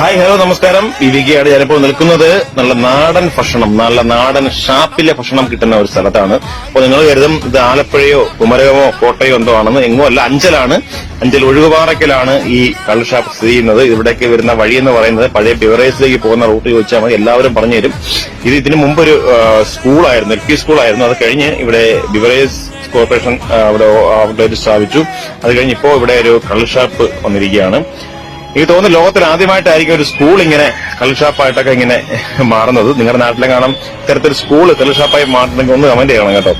Hi hello നമസ്കാരം. വിവികയാണ് ഞാനിപ്പോൾ നിൽക്കുന്നത്. നല്ല നാടൻ ഭക്ഷണം നല്ല നാടൻ ഷാപ്പിലെ ഭക്ഷണം കിട്ടുന്ന ഒരു സ്ഥലത്താണ്. അപ്പോൾ നിങ്ങൾ കരുതും ഇത് ആലപ്പുഴയോ കുമരകമോ കോട്ടയോ എന്തോ ആണെന്ന്. എങ്ങോ അല്ല അഞ്ചലാണ്. അഞ്ചൽ ഒഴുകുപാറയ്ക്കലാണ് ഈ കള്ള് ഷാപ്പ് സ്ഥിതി ചെയ്യുന്നത്. ഇവിടേക്ക് വരുന്ന വഴി എന്ന് പറയുന്നത് പഴയ ബിവറേജിലേക്ക് പോകുന്ന റൂട്ട് ചോദിച്ചാൽ മതി. എല്ലാവരും പറഞ്ഞു തരും. ഇത് ഇതിനു മുമ്പ് ഒരു സ്കൂളായിരുന്നു എൽ പി സ്കൂളായിരുന്നു. അത് കഴിഞ്ഞ് ഇവിടെ ബിവറേജ് കോർപ്പറേഷൻ അവിടെ അവിടെ സ്ഥാപിച്ചു. അത് കഴിഞ്ഞ് ഇപ്പോൾ ഇവിടെ ഒരു കള്ള് ഷാപ്പ് വന്നിരിക്കുകയാണ്. എനിക്ക് തോന്നുന്നു ലോകത്തിൽ ആദ്യമായിട്ടായിരിക്കും ഒരു സ്കൂൾ ഇങ്ങനെ കള്ളുഷാപ്പായിട്ടൊക്കെ ഇങ്ങനെ മാറുന്നത്. നിങ്ങളുടെ നാട്ടിലെ കാണാം ഇത്തരത്തിൽ സ്കൂൾ കള്ളുഷാപ്പായി മാറണമെങ്കിൽ ഒന്ന് കമന്റ് ചെയ്യണം കേട്ടോ.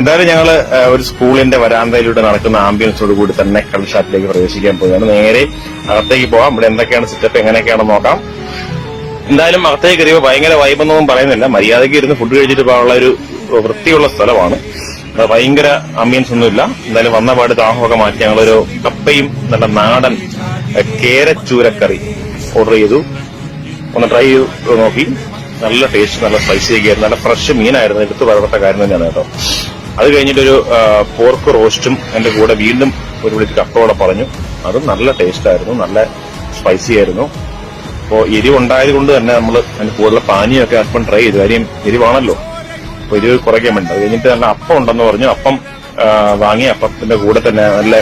എന്തായാലും ഞങ്ങൾ ഒരു സ്കൂളിന്റെ വരാന്തയിലൂടെ നടക്കുന്ന ആംബിയൻസോട് കൂടി തന്നെ കള്ളുഷാപ്പിലേക്ക് പ്രവേശിക്കാൻ പോവുകയാണ്. നേരെ അകത്തേക്ക് പോകാം. ഇവിടെ എന്തൊക്കെയാണ് സെറ്റപ്പ് എങ്ങനെയൊക്കെയാണെന്ന് നോക്കാം. എന്തായാലും അകത്തേക്ക് കയറിയപ്പോൾ ഭയങ്കര വൈബെന്നൊന്നും പറയുന്നില്ല. മര്യാദയ്ക്ക് ഇരുന്ന് ഫുഡ് കഴിച്ചിട്ട് പോകാനുള്ള ഒരു വൃത്തിയുള്ള സ്ഥലമാണ്. ഭയങ്കര ആംബിയൻസ് ഒന്നുമില്ല. എന്തായാലും വന്ന പാട് താമസമൊക്കെ മാറ്റി ഞങ്ങളൊരു കപ്പയും നല്ല നാടൻ കേരച്ചൂരക്കറി ഓർഡർ ചെയ്തു. ഒന്ന് ട്രൈ ചെയ്ത് നോക്കി. നല്ല ടേസ്റ്റ് നല്ല സ്പൈസി ഒക്കെ ആയിരുന്നു. നല്ല ഫ്രഷ് മീനായിരുന്നു. എടുത്തു പറയപ്പെട്ട കാര്യം തന്നെയാണ് കേട്ടോ. അത് കഴിഞ്ഞിട്ടൊരു പോർക്ക് റോസ്റ്റും എന്റെ കൂടെ വീണ്ടും ഒരു വിളിച്ച് കപ്പ പറഞ്ഞു. അതും നല്ല ടേസ്റ്റ് ആയിരുന്നു. നല്ല സ്പൈസി ആയിരുന്നു. അപ്പോ എരിവുണ്ടായത് കൊണ്ട് തന്നെ നമ്മൾ അതിന് കൂടുതൽ പാനിയൊക്കെ അല്പം ട്രൈ ചെയ്തു. കാര്യം എരിവാണല്ലോ. അപ്പൊ എരിവ് കുറയ്ക്കാൻ വേണ്ടി. അത് കഴിഞ്ഞിട്ട് നല്ല അപ്പം ഉണ്ടെന്ന് പറഞ്ഞു. അപ്പം വാങ്ങി. അപ്പത്തിന്റെ കൂടെ തന്നെ നല്ല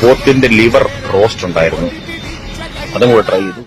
പോത്തിന്റെ ലിവർ റോസ്റ്റ് ഉണ്ടായിരുന്നു. അതും കൂടെ ട്രൈ ചെയ്തു.